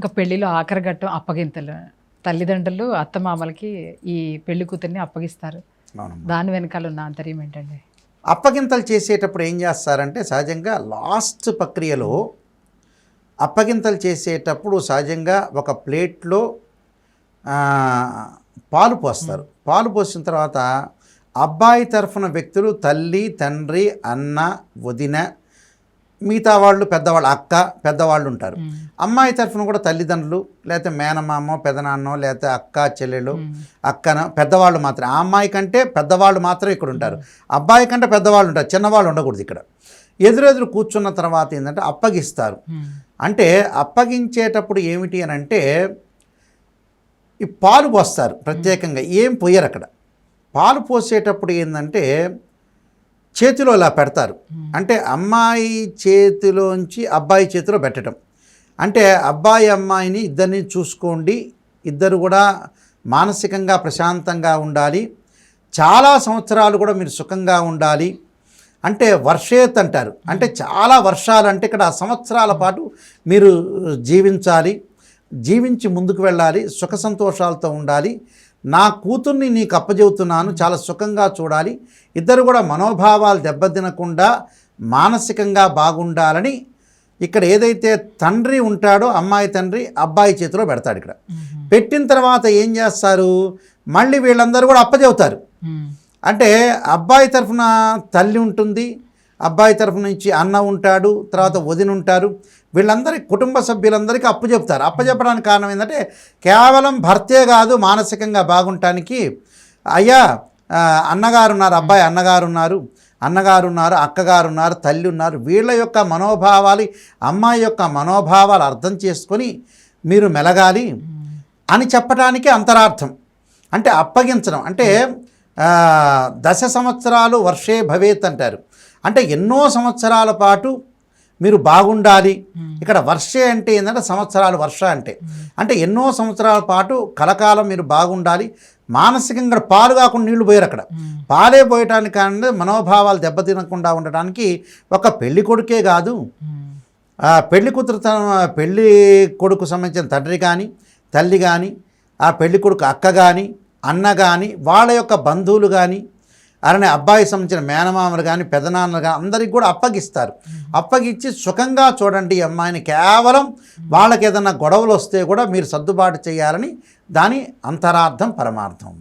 ఇంకా పెళ్ళిలో ఆఖరి ఘట్టం అప్పగింతలు. తల్లిదండ్రులు అత్తమామలకి ఈ పెళ్ళి కూతుర్ని అప్పగిస్తారు. దాని వెనకాల ఉన్న ఆంతర్యం ఏంటండి? అప్పగింతలు చేసేటప్పుడు ఏం చేస్తారంటే సహజంగా లాస్ట్ ప్రక్రియలో అప్పగింతలు చేసేటప్పుడు సహజంగా ఒక ప్లేట్లో పాలు పోస్తారు. పాలు పోసిన తర్వాత అబ్బాయి తరఫున వ్యక్తులు తల్లి తండ్రి అన్న వదిన మిగతా వాళ్ళు పెద్దవాళ్ళు అక్క పెద్దవాళ్ళు ఉంటారు. అమ్మాయి తరఫున కూడా తల్లిదండ్రులు లేకపోతే మేనమామో పెదనాన్నో లేకపోతే అక్క చెల్లెలు అక్కన పెద్దవాళ్ళు మాత్రం ఆ అమ్మాయి కంటే పెద్దవాళ్ళు మాత్రం ఇక్కడ ఉంటారు. అబ్బాయి కంటే పెద్దవాళ్ళు ఉంటారు. చిన్నవాళ్ళు ఉండకూడదు ఇక్కడ. ఎదురెదురు కూర్చున్న తర్వాత ఏంటంటే అప్పగిస్తారు. అంటే అప్పగించేటప్పుడు ఏమిటి అని అంటే ఈ పాలు పోస్తారు ప్రత్యేకంగా. ఏం పోయరు అక్కడ. పాలు పోసేటప్పుడు ఏంటంటే చేతిలో ఇలా పెడతారు. అంటే అమ్మాయి చేతిలోంచి అబ్బాయి చేతిలో పెట్టడం. అంటే అబ్బాయి అమ్మాయిని ఇద్దరిని చూసుకోండి. ఇద్దరు కూడా మానసికంగా ప్రశాంతంగా ఉండాలి. చాలా సంవత్సరాలు కూడా మీరు సుఖంగా ఉండాలి. అంటే వర్షేత్ అంటారు. అంటే చాలా వర్షాలు అంటే ఇక్కడ ఆ సంవత్సరాల పాటు మీరు జీవించాలి. జీవించి ముందుకు వెళ్ళాలి. సుఖ సంతోషాలతో ఉండాలి. నా కూతుర్ని నీకు అప్పచెబుతున్నాను చాలా సుఖంగా చూడాలి. ఇద్దరు కూడా మనోభావాలు దెబ్బతినకుండా మానసికంగా బాగుండాలని ఇక్కడ ఏదైతే తండ్రి ఉంటాడో అమ్మాయి తండ్రి అబ్బాయి చేతిలో పెడతాడు ఇక్కడ. పెట్టిన తర్వాత ఏం చేస్తారు? మళ్ళీ వీళ్ళందరూ కూడా అప్పచెబుతారు అంటే అబ్బాయి తరఫున తల్లి ఉంటుంది అబ్బాయి తరఫు నుంచి అన్న ఉంటాడు తర్వాత వదిన ఉంటారు. వీళ్ళందరి కుటుంబ సభ్యులందరికీ అప్పు చెప్తారు. అప్పచెప్పడానికి కారణం ఏంటంటే కేవలం భర్తే కాదు మానసికంగా బాగుంటానికి అయ్యా అన్నగారు ఉన్నారు అబ్బాయి అన్నగారు ఉన్నారు అన్నగారు ఉన్నారు అక్కగారు ఉన్నారు తల్లి ఉన్నారు. వీళ్ళ యొక్క మనోభావాలు అమ్మాయి యొక్క మనోభావాలు అర్థం చేసుకొని మీరు మెలగాలి అని చెప్పడానికి అంతరార్థం. అంటే అప్పగించడం. అంటే దశ సంవత్సరాలు వర్షే భవేత్ అంటారు. అంటే ఎన్నో సంవత్సరాల పాటు మీరు బాగుండాలి. ఇక్కడ వర్షే అంటే ఏంటంటే సంవత్సరాలు వర్ష అంటే. అంటే ఎన్నో సంవత్సరాల పాటు కలకాలం మీరు బాగుండాలి. మానసికంగా పాలు కాకుండా నీళ్ళు పోయారు అక్కడ. పాలే పోయటానికి కానీ మనోభావాలు దెబ్బతినకుండా ఉండటానికి ఒక పెళ్ళి కొడుకే కాదు. ఆ పెళ్ళి కూతురు తన పెళ్ళి కొడుకు సంబంధించిన తండ్రి కానీ తల్లి కానీ ఆ పెళ్ళి కొడుకు అక్క కానీ అన్న కానీ వాళ్ళ యొక్క బంధువులు కానీ అలానే అబ్బాయి సంబంధించిన మేనమామలు కానీ పెదనాన్నలు కానీ అందరికి కూడా అప్పగిస్తారు. అప్పగిచ్చి సుఖంగా చూడండి ఈ అమ్మాయిని. కేవలం వాళ్ళకి ఏదైనా గొడవలు వస్తే కూడా మీరు సర్దుబాటు చేయాలని దాని అంతరార్థం పరమార్థం.